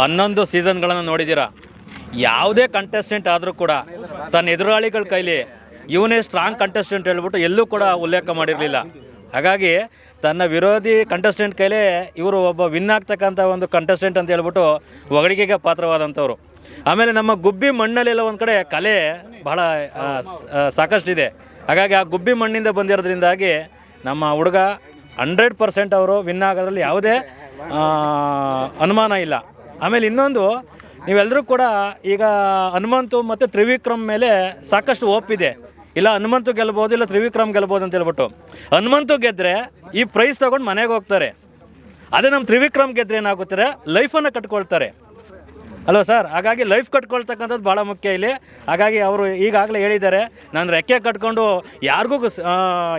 ಹನ್ನೊಂದು ಸೀಸನ್ಗಳನ್ನು ನೋಡಿದ್ದೀರಾ? ಯಾವುದೇ ಕಂಟೆಸ್ಟೆಂಟ್ ಆದರೂ ಕೂಡ ತನ್ನ ಎದುರಾಳಿಗಳ ಕೈಲಿ ಇವನೇ ಸ್ಟ್ರಾಂಗ್ ಕಂಟೆಸ್ಟೆಂಟ್ ಹೇಳ್ಬಿಟ್ಟು ಎಲ್ಲೂ ಕೂಡ ಉಲ್ಲೇಖ ಮಾಡಿರಲಿಲ್ಲ. ಹಾಗಾಗಿ ತನ್ನ ವಿರೋಧಿ ಕಂಟೆಸ್ಟೆಂಟ್ ಕೈಲೇ ಇವರು ಒಬ್ಬ ವಿನ್ ಆಗ್ತಕ್ಕಂಥ ಒಂದು ಕಂಟೆಸ್ಟೆಂಟ್ ಅಂತ ಹೇಳ್ಬಿಟ್ಟು ಒಗಡಿಗೆಗೆ ಪಾತ್ರವಾದಂಥವ್ರು. ಆಮೇಲೆ ನಮ್ಮ ಗುಬ್ಬಿ ಮಣ್ಣಲ್ಲೆಲ್ಲ ಒಂದು ಕಡೆ ಕಲೆ ಬಹಳ ಸಾಕಷ್ಟಿದೆ. ಹಾಗಾಗಿ ಆ ಗುಬ್ಬಿ ಮಣ್ಣಿಂದ ಬಂದಿರೋದ್ರಿಂದಾಗಿ ನಮ್ಮ ಹುಡುಗ ಹಂಡ್ರೆಡ್ ಪರ್ಸೆಂಟ್ ಅವರು ವಿನ್ ಆಗೋದ್ರಲ್ಲಿ ಯಾವುದೇ ಅನುಮಾನ ಇಲ್ಲ. ಆಮೇಲೆ ಇನ್ನೊಂದು ನೀವೆಲ್ಲರೂ ಕೂಡ ಈಗ ಹನುಮಂತು ಮತ್ತು ತ್ರಿವಿಕ್ರಮ್ ಮೇಲೆ ಸಾಕಷ್ಟು ಒಪ್ಪಿದೆ ಇಲ್ಲ, ಹನುಮಂತು ಗೆಲ್ಬೋದು, ಇಲ್ಲ ತ್ರಿವಿಕ್ರಮ್ ಗೆಲ್ಬೋದು ಅಂತ ಹೇಳ್ಬಿಟ್ಟು. ಹನುಮಂತು ಗೆದ್ದರೆ ಈ ಪ್ರೈಸ್ ತೊಗೊಂಡು ಮನೆಗೆ ಹೋಗ್ತಾರೆ. ಅದೇ ನಮ್ಮ ತ್ರಿವಿಕ್ರಮ್ ಗೆದ್ರೆ ಏನಾಗುತ್ತಾರೆ ಲೈಫನ್ನು ಕಟ್ಕೊಳ್ತಾರೆ. ಅಲ್ವಾ ಸರ್, ಹಾಗಾಗಿ ಲೈಫ್ ಕಟ್ಕೊಳ್ತಕ್ಕಂಥದ್ದು ಭಾಳ ಮುಖ್ಯ ಇಲ್ಲಿ. ಹಾಗಾಗಿ ಅವರು ಈಗಾಗಲೇ ಹೇಳಿದ್ದಾರೆ, ನಾನು ರೆಕ್ಕೆ ಕಟ್ಕೊಂಡು ಯಾರಿಗೂ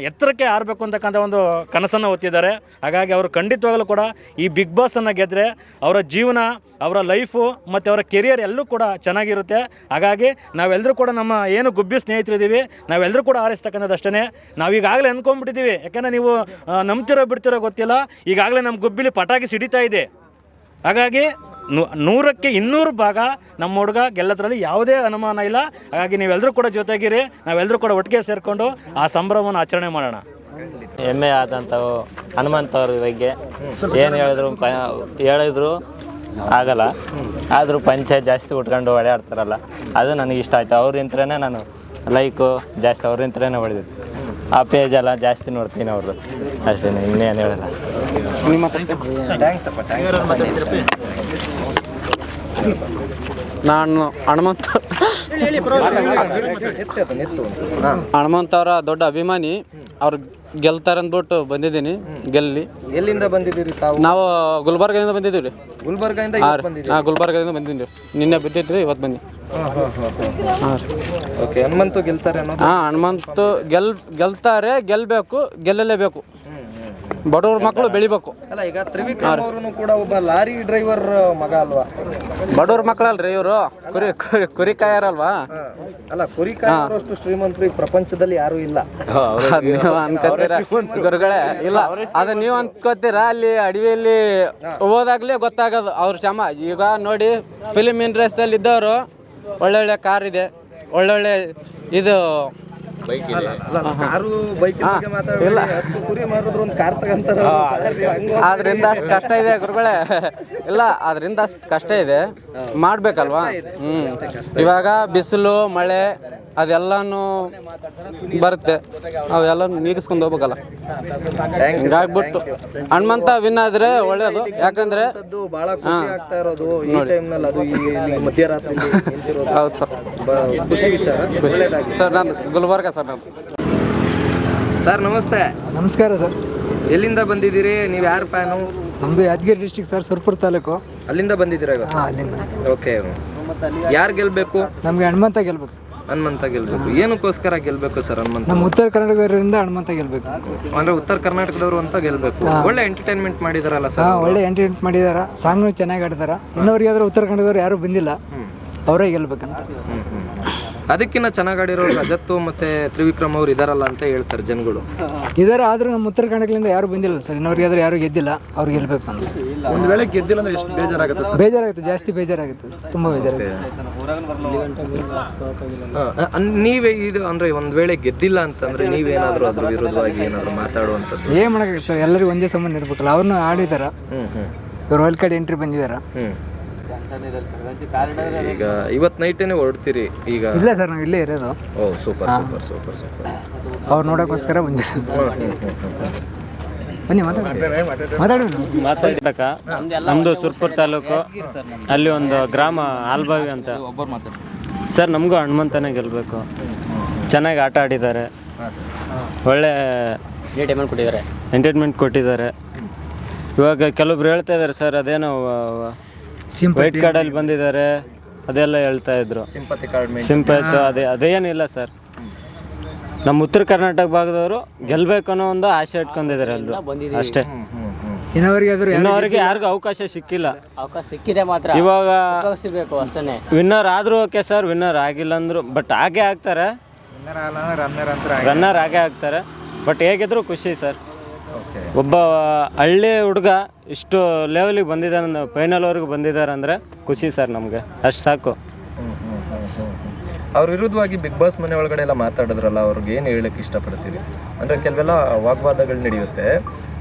ಎತ್ತರಕ್ಕೆ ಆರಬೇಕು ಅಂತಕ್ಕಂಥ ಒಂದು ಕನಸನ್ನು ಹೊತ್ತಿದ್ದಾರೆ. ಹಾಗಾಗಿ ಅವರು ಖಂಡಿತವಾಗಲೂ ಕೂಡ ಈ ಬಿಗ್ ಬಾಸನ್ನು ಗೆದ್ದರೆ ಅವರ ಜೀವನ, ಅವರ ಲೈಫು ಮತ್ತು ಅವರ ಕೆರಿಯರ್ ಎಲ್ಲೂ ಕೂಡ ಚೆನ್ನಾಗಿರುತ್ತೆ. ಹಾಗಾಗಿ ನಾವೆಲ್ಲರೂ ಕೂಡ ನಮ್ಮ ಏನು ಗುಬ್ಬಿ ಸ್ನೇಹಿತರಿದ್ದೀವಿ ನಾವೆಲ್ಲರೂ ಕೂಡ ಆರಿಸ್ತಕ್ಕಂಥದ್ದು ಅಷ್ಟೇ ನಾವು ಈಗಾಗಲೇ ಅಂದ್ಕೊಂಡ್ಬಿಟ್ಟಿದ್ದೀವಿ ಯಾಕೆಂದರೆ ನೀವು ನಂಬ್ತಿರೋ ಬಿಡ್ತಿರೋ ಗೊತ್ತಿಲ್ಲ. ಈಗಾಗಲೇ ನಮ್ಮ ಗುಬ್ಬಿಲಿ ಪಟಾಕಿ ಸಿಡಿತಾ ಇದೆ. ಹಾಗಾಗಿ ನೂರಕ್ಕೆ ಇನ್ನೂರು ಭಾಗ ನಮ್ಮ ಹುಡುಗ ಗೆಲ್ಲದ್ರಲ್ಲಿ ಯಾವುದೇ ಅನುಮಾನ ಇಲ್ಲ. ಹಾಗಾಗಿ ನೀವೆಲ್ಲರೂ ಕೂಡ ಜೊತೆಗಿರಿ ನಾವೆಲ್ಲರೂ ಕೂಡ ಒಟ್ಟಿಗೆ ಸೇರಿಕೊಂಡು ಆ ಸಂಭ್ರಮವನ್ನು ಆಚರಣೆ ಮಾಡೋಣ. ಹೆಮ್ಮೆ ಆದಂಥವು ಹನುಮಂತವ್ರ ಬಗ್ಗೆ. ಏನು ಹೇಳಿದ್ರು ಪ ಹೇಳಿದ್ರು ಆಗಲ್ಲ. ಆದರೂ ಪಂಚಾಯತ್ ಜಾಸ್ತಿ ಉಟ್ಕೊಂಡು ಓಡಾಡ್ತಾರಲ್ಲ, ಅದು ನನಗೆ ಇಷ್ಟ ಆಯಿತು. ಅವ್ರಿಂತ್ರನೇ ನಾನು ಲೈಕು ಜಾಸ್ತಿ ಅವ್ರಿಂತ್ರನೇ ಹೊಡೆದಿದ್ದು. ಆ ಪೇಜ್ ಎಲ್ಲ ಜಾಸ್ತಿ ನೋಡ್ತೀನಿ ಅವ್ರದ್ದು ಅಷ್ಟೇ ಇನ್ನೇನು ಹೇಳಲ್ಲ. ಥ್ಯಾಂಕ್ಸ್ ಅಪ್ಪ ಥ್ಯಾಂಕ್ಸ್ ನಾನು ಹನುಮಂತ ಹಣಮಂತ ಹನುಮಂತ ಅವರ ದೊಡ್ಡ ಅಭಿಮಾನಿ. ಅವ್ರು ಗೆಲ್ತಾರೆ ಅಂದ್ಬಿಟ್ಟು ಬಂದಿದ್ದೀನಿ ಗೆಲ್ಲಿ. ಎಲ್ಲಿಂದ ಬಂದಿದ್ದೀರಿ ತಾವು? ನಾವು ಗುಲ್ಬರ್ಗದಿಂದ ಬಂದಿದ್ದೀವಿ. ರೀ ಗುಲ್ಬರ್ಗದಿಂದ ಬಂದಿದ್ದೀವಿ ಇವತ್ತು ಬಂದಿದ್ದೀರಿ? ಹಾಂ ಗುಲ್ಬರ್ಗದಿಂದ ಬಂದಿದ್ದೀವಿ. ನಿನ್ನೆ ಬಿದ್ದಿದ್ರಿ ಇವತ್ತು ಬನ್ನಿ. ಹಾಂ ರೀ. ಓಕೆ ಹನುಮಂತು ಗೆಲ್ತಾರೆ ಅನ್ನೋದು? ಹಾಂ ಹನುಮಂತು ಗೆಲ್ ಗೆಲ್ತಾರೆ ಗೆಲ್ಲಬೇಕು ಗೆಲ್ಲಲೇಬೇಕು. ಬಡವ್ರ ಮಕ್ಕಳು ಬೆಳಿಬೇಕು. ಅಲ್ಲ ಈಗ ತ್ರಿವಿಕ್ರಮ್ ಕೂಡ ಒಬ್ಬ ಲಾರಿ ಡ್ರೈವರ್ ಮಗ ಅಲ್ವಾ? ಬಡವ್ರ ಮಕ್ಕಳಲ್ರಿ ಇವರು. ಕುರಿ ಕುರಿ ಕುರಿ ಕಾಯರಲ್ವಾ. ಅಲ್ಲ ಕುರಿಕಾರಷ್ಟು ಶ್ರೀಮಂತರು ಈ ಪ್ರಪಂಚದಲ್ಲಿ ಯಾರು ಇಲ್ಲ. ಅದ್ ನೀವು ಅನ್ಕೋತೀರಾ ಗುರುಗಳೇ ಇಲ್ಲ ಅದ ನೀವು ಅನ್ಕೋತೀರಾ ಅಲ್ಲಿ ಅಡವಿಯಲ್ಲಿ ಹೋದಾಗ್ಲೇ ಗೊತ್ತಾಗೋದು ಅವ್ರ ಶ್ರಮ. ಈಗ ನೋಡಿ ಫಿಲಿಮ್ ಇಂಡಸ್ಟ್ರಿಯಲ್ಲಿ ಇದ್ದವರು ಒಳ್ಳೊಳ್ಳೆ ಕಾರ್ ಇದೆ ಒಳ್ಳೊಳ್ಳೆ ಇದು ಅಲ್ಲ ಕಾರು ಬೈಕ್ ಬಗ್ಗೆ ಮಾತಾಡಲ್ಲ ಹತ್ತು ಕುರಿ ಮಾರಿದ್ರು ಒಂದು ಕಾರ್ ತಗಂತಾರ ಆದ್ರಿಂದ ಅಷ್ಟು ಕಷ್ಟ ಇದೆ ಗುರುಗಳೇ. ಇಲ್ಲ ಅದರಿಂದ ಅಷ್ಟು ಕಷ್ಟ ಇದೆ. ಮಾಡ್ಬೇಕಲ್ವಾ? ಹ್ಮ್. ಇವಾಗ ಬಿಸಿಲು ಮಳೆ ಅದೆಲ್ಲಾನು ಬರುತ್ತೆ. ಅವೆಲ್ಲ ನೀಗಿಸ್ಕೊಂಡು ಹೋಗ್ಬೇಕಲ್ಲ. ಹಿಂಗಾಗ್ಬಿಟ್ಟು ಹಣ್ಮಂತ ವಿನ್ ಆದ್ರೆ ಒಳ್ಳೇದು. ಯಾಕಂದ್ರೆ ಖುಷಿ ಆಗ್ತಾ ಇರೋದು ಈ ಟೈಮ್ನಲ್ಲಿ ಅದು ಈ ಇಲ್ಲಿ ಮಧ್ಯರಾತ್ರಿ ನಿಂತಿರೋದು. ಹೌದು ಸರ್. ಬ- ಖುಷಿ ವಿಚಾರ. ಒಳ್ಳೇದಾಗಿ ಸರ್ ನಾನು ಗುಲ್ಬರ್ಗ ಸರ್ ನಾನು ಸರ್ ನಮಸ್ತೆ. ನಮಸ್ಕಾರ ಸರ್. ಎಲ್ಲಿಂದ ಬಂದಿದ್ದೀರಿ? ನೀವು ಯಾರು ಫ್ಯಾನು? ನಮ್ಮದು ಯಾದಗಿರಿ ಡಿಸ್ಟಿಕ್ ಸರ್ ಸುರ್ಪುರ ತಾಲೂಕು. ಅಲ್ಲಿಂದ ಬಂದಿದ್ದೀರಾ ಇವತ್ತು ಹಾಂ ಅಲ್ಲಿಂದ. ಓಕೆ. ಯಾರು ಗೆಲ್ಬೇಕು? ನಮಗೆ ಹನುಮಂತ ಗೆಲ್ಬೇಕು ಸರ್. ಹನುಮಂತ ಗೆಲ್ಬೇಕು. ಏನಕ್ಕೋಸ್ಕರ ಗೆಲ್ಬೇಕು ಸರ್ ಹನುಮಂತ? ನಮ್ಮ ಉತ್ತರ ಕರ್ನಾಟಕದವರಿಂದ ಹನುಮಂತ ಗೆಲ್ಬೇಕು. ಅಂದ್ರೆ ಉತ್ತರ ಕರ್ನಾಟಕದವರು ಅಂತ ಗೆಲ್ಬೇಕು. ಒಳ್ಳೆ ಎಂಟರ್ಟೈನ್ಮೆಂಟ್ ಮಾಡಿದಾರಲ್ಲ ಸರ್ ಒಳ್ಳೆ ಎಂಟರ್ಟೈನ್ಮೆಂಟ್ ಮಾಡಿದಾರ. ಸಾಂಗ್ನು ಚೆನ್ನಾಗಿ ಆಡಿದಾರ ಇನ್ನೊರಿಗೆ ಆದ್ರೆ ಉತ್ತರ ಕನ್ನಡದವ್ರು ಯಾರು ಬಂದಿಲ್ಲ. ಅವರೇ ಗೆಲ್ಬೇಕಂತ. ಅದಕ್ಕಿಂತ ಚೆನ್ನಾಗಿ ಆಡಿರೋ ರಜತ್ತು ಮತ್ತೆ ತ್ರಿವಿಕ್ರಮ್ ಅವ್ರು ಇದಾರಲ್ಲ ಅಂತ ಹೇಳ್ತಾರೆ ಜನಗಳು. ಇದಾರೆ ಆದ್ರೂ ನಮ್ಮ ಉತ್ತರ ಕನ್ನಡಗಳಿಂದ ಯಾರು ಬಂದಿಲ್ಲ ಸರ್. ಇನ್ನೊರಿಗೆ ಆದ್ರೆ ಯಾರು ಗೆದ್ದಿಲ್ಲ ಅವ್ರು ಗೆಲ್ಬೇಕು ಅಂತ. ಒಂದು ವೇಳೆ ಗೆದ್ದಿಲ್ಲ ಅಂದ್ರೆ ಎಷ್ಟು ಬೇಜಾರಾಗುತ್ತೆ ಸರ್? ಬೇಜಾರಾಗುತ್ತೆ ಜಾಸ್ತಿ ಬೇಜಾರಾಗುತ್ತೆ. ತುಂಬ ಬೇಜಾರಾಗುತ್ತೆ. ನೀವೇ ಇದು ಅಂದ್ರೆ ಒಂದು ವೇಳೆ ಗೆದ್ದಿಲ್ಲ ಅಂತಂದ್ರೆ ನೀವೇನಾದ್ರೂ ಅದ್ರ ವಿರುದ್ಧವಾಗಿ ಏನಾದ್ರು ಮಾತಾಡುವಂಥದ್ದು? ಏನು ಮಾಡೋಕ್ಕಾಗತ್ತೆ ಸರ್? ಎಲ್ಲರಿಗೂ ಒಂದೇ ಸಂಬಂಧ ಇರ್ಬೇಕಲ್ಲ. ಅವ್ರನ್ನ ಆಡಿದಾರ. ಹ್ಮ್ ಹ್ಮ್. ಇವ್ರು ವರ್ಲ್ಡ್ ಕಡೆ ಎಂಟ್ರಿ ಬಂದಿದಾರ. ಹ್ಮ್. ಈಗ ಇವತ್ತು ನೈಟೇನೆ ಹೊರಡ್ತೀರಿ ಈಗ? ಇಲ್ಲ ಸರ್ ನಾವು ಇಲ್ಲೇ ಇರೋದು. ಓ ಸೂಪರ್ ಸೂಪರ್ ಸೂಪರ್ ಸೂಪರ್ ಅವ್ರು ನೋಡೋಕ್ಕೋಸ್ಕರ ಬಂದಿರೋದು. ಬನ್ನಿ ಮಾತಾಡಿ ಮಾತಾಡಿ ಮಾತಾಡ್ಬೇಕ. ನಮ್ಮದು ಸುರ್ಪುರ್ ತಾಲೂಕು. ಅಲ್ಲಿ ಒಂದು ಗ್ರಾಮ ಆಲ್ಬಾವಿ ಅಂತ. ಸರ್ ನಮಗೂ ಹನುಮಂತನೇ ಗೆಲ್ಲಬೇಕು ಚೆನ್ನಾಗಿ ಆಟ ಆಡಿದ್ದಾರೆ. ಒಳ್ಳೆ ಎಂಟರ್ಟೈನ್ಮೆಂಟ್ ಕೊಟ್ಟಿದ್ದಾರೆ. ಎಂಟರ್ಟೈನ್ಮೆಂಟ್ ಕೊಟ್ಟಿದ್ದಾರೆ. ಇವಾಗ ಕೆಲವೊಬ್ರು ಹೇಳ್ತಾ ಇದ್ದಾರೆ ಸರ್ ಅದೇನೋ ವೈಟ್ ಕಾರ್ಡಲ್ಲಿ ಬಂದಿದ್ದಾರೆ ಅದೆಲ್ಲ ಹೇಳ್ತಾ ಇದ್ರು. ಸಿಂಪತಿ ಕಾರ್ಡ್ ಸಿಂಪತ್ತು ಅದೇ ಅದೇನಿಲ್ಲ ಸರ್. ನಮ್ಮ ಉತ್ತರ ಕರ್ನಾಟಕ ಭಾಗದವರು ಗೆಲ್ಬೇಕು ಅನ್ನೋ ಒಂದು ಆಸೆ ಇಟ್ಕೊಂಡಿದ್ದಾರೆ ಎಲ್ಲರೂ ಅಷ್ಟೇ. ಇನ್ನೋರಿಗೆ ಯಾರಿಗೂ ಅವಕಾಶ ಸಿಕ್ಕಿಲ್ಲ. ಅವಕಾಶ ಸಿಕ್ಕಿದೆ ಮಾತ್ರ. ಇವಾಗ ಸಿಗಬೇಕು ಅಷ್ಟೇ ವಿನ್ನರ್ ಆದ್ರೂ ಓಕೆ ಸರ್ ವಿನ್ನರ್ ಆಗಿಲ್ಲ ಅಂದ್ರು ಬಟ್ ಹಾಗೆ ಆಗ್ತಾರೆ. ರನ್ನರ್ ಹಾಗೆ ಆಗ್ತಾರೆ. ಬಟ್ ಹೇಗಿದ್ರು ಖುಷಿ ಸರ್. ಒಬ್ಬ ಹಳ್ಳಿ ಹುಡುಗ ಇಷ್ಟು ಲೆವೆಲಿಗೆ ಬಂದಿದ್ದಾನೆ ಫೈನಲ್ವರೆಗೂ ಬಂದಿದ್ದಾರೆ ಅಂದರೆ ಖುಷಿ ಸರ್ ನಮಗೆ. ಅಷ್ಟು ಸಾಕು. ಅವ್ರ ವಿರುದ್ಧವಾಗಿ ಬಿಗ್ ಬಾಸ್ ಮನೆ ಒಳಗಡೆ ಎಲ್ಲ ಮಾತಾಡಿದ್ರಲ್ಲ, ಅವ್ರಿಗೆ ಏನು ಹೇಳಕ್ಕೆ ಇಷ್ಟಪಡ್ತೀರಿ? ಅಂದರೆ ಕೆಲವೆಲ್ಲ ವಾಗ್ವಾದಗಳು ನಡೆಯುತ್ತೆ.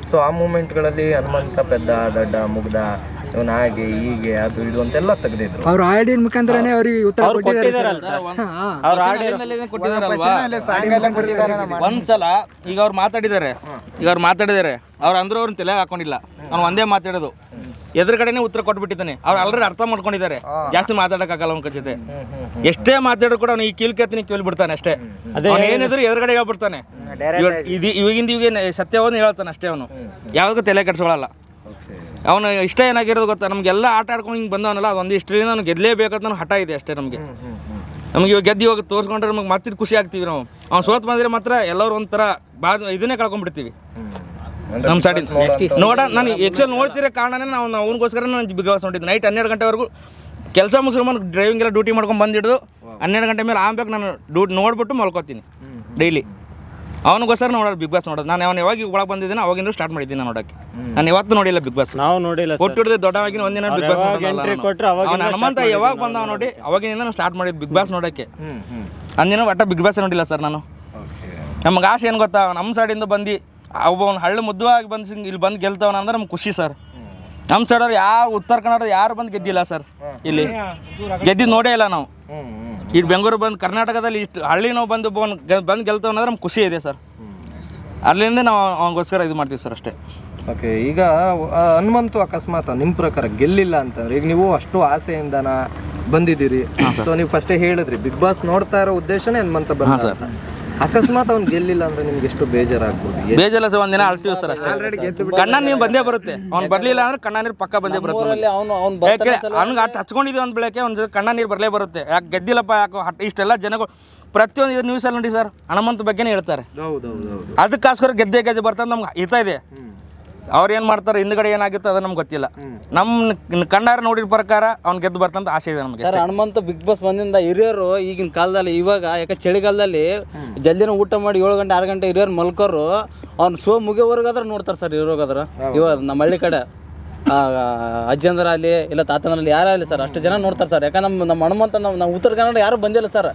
ಸೊ ಆ ಮೂಮೆಂಟ್ಗಳಲ್ಲಿ ಹನುಮಂತ ಪೆದ್ದ, ದಡ್ಡ, ಮುಗ್ದ ಇವನು ಹಾಗೆ ಹೀಗೆ ಅದು ಇದು ಅಂತೆಲ್ಲ ತೆಗೆದಿದ್ರು. ಅವ್ರ ಆಡಿನ ಮುಖಾಂತರನೇ ಅವ್ರಿಗೆ ಉತ್ತರ ಅವ್ರು ಕೊಟ್ಟಿದ್ದಾರೆ ಕೊಟ್ಟಿದ್ದಾರಲ್ಲ ಸರ್ ಒಂದ್ಸಲ ಈಗ ಅವ್ರು ಮಾತಾಡಿದ್ದಾರೆ. ಈಗ ಅವ್ರು ಮಾತಾಡಿದ್ದಾರೆ. ಅವ್ರು ಅಂದ್ರೆ ಅವ್ರನ್ನ ತಲೆಗೆ ಹಾಕೊಂಡಿಲ್ಲ. ಅವ್ನು ಒಂದೇ ಮಾತಾಡೋದು. ಎದುರುಗಡೆನೆ ಉತ್ತರ ಕೊಟ್ಬಿಟ್ಟಿದ್ದಾನೆ. ಅವ್ರು ಆಲ್ರೆಡಿ ಅರ್ಥ ಮಾಡ್ಕೊಂಡಿದ್ದಾರೆ. ಜಾಸ್ತಿ ಮಾತಾಡಕ್ಕಾಗಲ್ಲ ಅವ್ನ ಜೊತೆ. ಎಷ್ಟೇ ಮಾತಾಡೋ ಕೂಡ ಅವ್ನು ಈ ಕೀಲ್ ಕೇತನಿ ಕೇಳಿ ಬಿಡ್ತಾನೆ ಅಷ್ಟೇ. ಅವ್ನು ಏನಿದ್ರು ಎದುರುಗಡೆ ಹೇಳ್ಬಿಡ್ತಾನೆ. ಇದು ಇವಾಗಿಂದ ಇವಾಗ ಸತ್ಯವನ್ನು ಹೇಳ್ತಾನೆ ಅಷ್ಟೇ ಅವನು. ಯಾವಾಗ ತಲೆ ಕೆಡ್ಸ್ಕೊಳಲ್ಲ. ಅವನು ಇಷ್ಟ ಏನಾಗಿರೋದು ಗೊತ್ತಾ? ನಮಗೆಲ್ಲ ಆಟ ಆಡ್ಕೊಂಡು ಹಿಂಗೆ ಬಂದವನಲ್ಲ ಅದೊಂದು ಇಷ್ಟರಿಂದ ಅವ್ನು ಗೆದ್ದಲೇಬೇಕಂತ ಅನ್ನೋ ಹಠ ಇದೆ ಅಷ್ಟೇ ನಮಗೆ. ನಮಗೆ ಇವಾಗ ಗೆದ್ದು ಇವಾಗ ತೋರಿಸ್ಕೊಂಡ್ರೆ ನಮಗೆ ಮತ್ತೆ ಖುಷಿ ಆಗ್ತೀವಿ ನಾವು. ಅವ್ನು ಸೋತ್ ಬಂದರೆ ಮಾತ್ರ ಎಲ್ಲರೂ ಒಂಥರ ಬಾ ಇದನ್ನೇ ಕಳ್ಕೊಂಡ್ಬಿಡ್ತೀವಿ. ನಮ್ಮ ಸೈಡ್ ನೋಡ ನಾನು ಆ್ಯಕ್ಚುಲಿ ನೋಡ್ತಿರೋ ಕಾರಣನೇ ನಾವು ನಾವು ಅವನಿಗೋಸ್ಕರ ನಾನು ಬಿಗ್ ಬಾಸ್ ನೋಡಿದ್ದೆ. ನೈಟ್ ಹನ್ನೆರಡು ಗಂಟೆವರೆಗೂ ಕೆಲಸ ಮುಗಿಸ್ಕೊಂಡು ಡ್ರೈವಿಂಗ್ ಎಲ್ಲ ಡ್ಯೂಟಿ ಮಾಡ್ಕೊಂಡು ಬಂದಿಡ್ದು ಹನ್ನೆರಡು ಗಂಟೆ ಮೇಲೆ ಆಮ್ಬೇಕು ನಾನು ಡ್ಯೂಟಿ ನೋಡ್ಬಿಟ್ಟು ಮಲ್ಕೋತೀನಿ. ಡೈಲಿ ಅವನಿಗೋಸ್ಕರ ನೋಡೋದು ಬಿಗ್ ಬಾಸ್ ನೋಡೋದು. ನಾನು ಅವನು ಯಾವಾಗ ಒಳಗೆ ಬಂದಿದ್ದೀನಿ ಅವಾಗಿಂದ ಸ್ಟಾರ್ಟ್ ಮಾಡಿದ್ದೀನಿ ನಾನು ನೋಡೋಕ್ಕೆ ನಾನು ಇವತ್ತು ನೋಡಿಲ್ಲ ಬಿಗ್ ಬಾಸ್ ನಾವು ನೋಡಿಲ್ಲ ಸರ್ ದೊಡ್ಡವಾಗಿ ಹಿಡಿದು ದೊಡ್ಡವಾಗಿನ ಒಂದಿನ ಬಿಗ್ ಬಾಸ್ ಅವನ ಹನುಮಂತ ಯಾವಾಗ ಬಂದವ ನೋಡಿ ಅವಾಗಿನಿಂದ ನಾನು ಸ್ಟಾರ್ಟ್ ಮಾಡಿದ್ದು ಬಿಗ್ ಬಾಸ್ ನೋಡೋಕ್ಕೆ ಅಂದಿನ ಒಟ್ಟ ಬಿಗ್ ಬಾಸ್ ನೋಡಿಲ್ಲ ಸರ್ ನಾನು. ನಮ್ಗೆ ಆಸೆ ಏನು ಗೊತ್ತಾ? ನಮ್ಮ ಸೈಡಿಂದ ಬಂದು ಒಬ್ಬ ಅವ್ನು ಹಳ್ಳಿ ಮುದ್ದವಾಗಿ ಬಂದು ಇಲ್ಲಿ ಬಂದು ಗೆಲ್ತವನ ಅಂದ್ರೆ ನಮ್ಗೆ ಖುಷಿ ಸರ್ ನಮ್ಮ ಸೈಡವ್ರು ಯಾರು ಉತ್ತರ ಕನ್ನಡ ಯಾರು ಬಂದು ಗೆದ್ದಿಲ್ಲ ಸರ್ ಇಲ್ಲಿ. ಗೆದ್ದಿದ್ದು ನೋಡೇ ಇಲ್ಲ ನಾವು. ಇಟ್ಟು ಬೆಂಗಳೂರು ಬಂದು ಕರ್ನಾಟಕದಲ್ಲಿ ಇಷ್ಟು ಹಳ್ಳಿ ನಾವು ಬಂದು ಬಂದು ಗೆಲ್ತವ್ ಅಂದ್ರೆ ನಮ್ಗೆ ಖುಷಿ ಇದೆ ಸರ್. ಅಲ್ಲಿಂದ ನಾವು ಅವನಿಗೋಸ್ಕರ ಇದು ಮಾಡ್ತೀವಿ ಸರ್ ಅಷ್ಟೇ. ಓಕೆ ಈಗ ಹನುಮಂತು ಅಕಸ್ಮಾತ್ ನಿಮ್ಮ ಪ್ರಕಾರ ಗೆಲ್ಲಿಲ್ಲ ಅಂತಂದ್ರೆ ಈಗ ನೀವು ಅಷ್ಟು ಆಸೆಯಿಂದನ ಬಂದಿದ್ದೀರಿ? ಸೊ ನೀವು ಫಸ್ಟೇ ಹೇಳಿದ್ರಿ ಬಿಗ್ ಬಾಸ್ ನೋಡ್ತಾ ಇರೋ ಉದ್ದೇಶನೇ ಹನುಮಂತ ಬಂದ. ಅಕಸ್ಮಾತ್ ಅವ್ನು ಗೆಲ್ಲಿಲ್ಲ ಅಂದ್ರೆ ನಿಮ್ಗೆ ಎಷ್ಟು ಬೇಜಾರಾಗ್ಬೋದು? ಬೇಜಲ್ಲ ಸರ್ ಒಂದಿನ ಅಳ್ತೀವಿ ಸರ್ ಅಷ್ಟೇ. ಕಣ್ಣ ನೀವು ಬಂದೇ ಬರುತ್ತೆ. ಅವ್ನು ಬರ್ಲಿಲ್ಲ ಅಂದ್ರೆ ಕಣ್ಣ ನೀರು ಪಕ್ಕ ಬಂದೇ ಬರುತ್ತೆ. ಅವನು ಅವ್ನು ಯಾಕೆ? ಅವ್ನಿಗೆ ಅಟ್ ಹಚ್ಕೊಂಡಿದ್ದೀವಿ ಒಂದು ಬೆಳಕೆ ಒಂದು ಕಣ್ಣ ನೀರು ಬರಲೇ ಬರುತ್ತೆ. ಯಾಕೆ ಗೆದ್ದಿಲ್ಲಪ್ಪ ಯಾಕೋ ಹಟ್ ಇಷ್ಟೆಲ್ಲ ಜನಗಳು ಪ್ರತಿಯೊಂದು ಇದು ನ್ಯೂಸಲ್ಲಿ ನೋಡಿ ಸರ್ ಹಣಮಂತ ಬಗ್ಗೆನೇ ಹೇಳ್ತಾರೆ. ಅದಕ್ಕೋಸ್ಕರ ಗೆದ್ದೆ ಗೆದ್ದೆ ಬರ್ತಾನೆ ನಮ್ಗೆ ಇರ್ತಾ ಇದೆ. ಅವ್ರು ಏನು ಮಾಡ್ತಾರೆ? ಹಿಂದ್ಗಡೆ ಏನಾಗಿತ್ತು ಅದು ನಮ್ಗೆ ಗೊತ್ತಿಲ್ಲ. ನಮ್ಮ ಕಣ್ಣಾರ ನೋಡಿದ ಪ್ರಕಾರ ಅವ್ನು ಗೆದ್ದು ಬರ್ತಂತ ಆಸೆ ಇದೆ ನಮಗೆ ಸರ್ ಹನುಮಂತ ಬಿಗ್ ಬಾಸ್ ಬಂದಿಂದ ಹಿರಿಯರು ಈಗಿನ ಕಾಲದಲ್ಲಿ ಇವಾಗ ಯಾಕೆ ಚಳಿಗಾಲದಲ್ಲಿ ಜಲ್ದಿನ ಊಟ ಮಾಡಿ ಏಳು ಗಂಟೆ ಆರು ಗಂಟೆ ಹಿರಿಯರು ಮಲ್ಕೋರು ಅವ್ನ ಶೋ ಮುಗಿಯೋವರೆಗಾದ್ರೆ ನೋಡ್ತಾರೆ ಸರ್ ಇರೋಗಾದ್ರೆ ಇವಾಗ ನಮ್ಮ ಹಳ್ಳಿ ಕಡೆ. ಆ, ಅಜ್ಜಂದ್ರ ಅಲ್ಲಿ ಇಲ್ಲ ತಾತನಲ್ಲಿ ಯಾರೇ ಆಗಲಿ ಸರ್. ಅಷ್ಟು ಜನ ನೋಡ್ತಾರೆ ಸರ್. ಯಾಕಂದ್ರೆ ನಮ್ಮ ನಮ್ಮ ಹನುಮಂತ ನಮ್ಮ ನಮ್ಮ ಉತ್ತರ ಕನ್ನಡ ಯಾರು ಬಂದಿಲ್ಲ ಸರ್.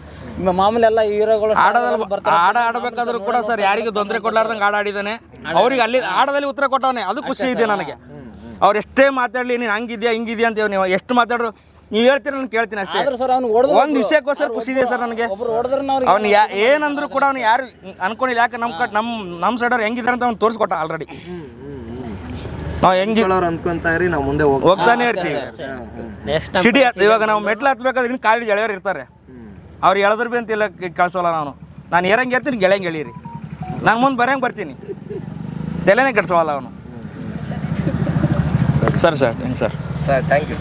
ಮಾಮೂಲಿ ಎಲ್ಲ ಹೀರೋಗಳು ಆಡೋದಲ್ಲಿ ಆಡ ಆಡಬೇಕಾದ್ರೂ ಕೂಡ ಸರ್ ಯಾರಿಗೂ ತೊಂದರೆ ಕೊಡ್ಲಾರ್ದಂಗೆ ಆಡ ಆಡಿದ್ದಾನೆ. ಅವ್ರಿಗೆ ಅಲ್ಲಿ ಆಡದಲ್ಲಿ ಉತ್ತರ ಕೊಟ್ಟವನೆ. ಅದು ಖುಷಿ ಇದೆ ನನಗೆ. ಅವ್ರು ಎಷ್ಟೇ ಮಾತಾಡಲಿ ನೀನು ಹಂಗಿದ್ಯಾ ಹಿಂಗಿದ್ಯಾ ಅಂತ ನೀವು ಎಷ್ಟು ಮಾತಾಡ್ರು ನೀವು ಹೇಳ್ತೀರ ನಾನು ಕೇಳ್ತೀನಿ ಅಷ್ಟೇ. ಒಂದು ವಿಷಯಕ್ಕೋಸ್ಕರ ಖುಷಿ ಇದೆ ಸರ್ ನನಗೆ. ಅವ್ನು ಯಾ ಏನಂದ್ರು ಕೂಡ ಅವ್ನು ಯಾರು ಅನ್ಕೊಂಡಿಲ್ಲ. ಯಾಕೆ ನಮ್ಮ ಕಟ್ ನಮ್ಮ ನಮ್ಮ ಸೈಡವ್ರು ಹೆಂಗಿದ್ದಾರೆ ಅಂತ ಅವ್ನು ತೋರಿಸ್ಕೊಟ್ಟ ಆಲ್ರೆಡಿ ನಾವು ಹೆಂಗೆ ಅಂದ್ಕೊಂತ ಇರಿ ನಾವು ಮುಂದೆ ಹೋಗ್ ಹೋಗ್ತಾನೆ ಇರ್ತೀವಿ. ಸಿಟಿ ಇವಾಗ ನಾವು ಮೆಟ್ಲು ಹತ್ಬೇಕಾದ್ರೆ ಇನ್ನು ಕಾಲಿ ಗೆಳೆಯರು ಇರ್ತಾರೆ. ಅವ್ರು ಎಳೆದ್ರು ಬಿ ಅಂತಿಲ್ಲ ಕಳ್ಸೋಲ್ಲ ನಾನು. ನಾನು ಏರಂಗೆ ಇರ್ತೀನಿ ಗೆಳೆಯಂಗೆ ಎಳೀರಿ. ನಾನು ಮುಂದೆ ಬರಂಗೆ ಬರ್ತೀನಿ. ತಲೆನೇ ಕೆಡ್ಸೋಲ್ಲ ಅವನು. ಸರ್ ಸರ್ ಹೆಂಗೆ ಸರ್? Sir thank you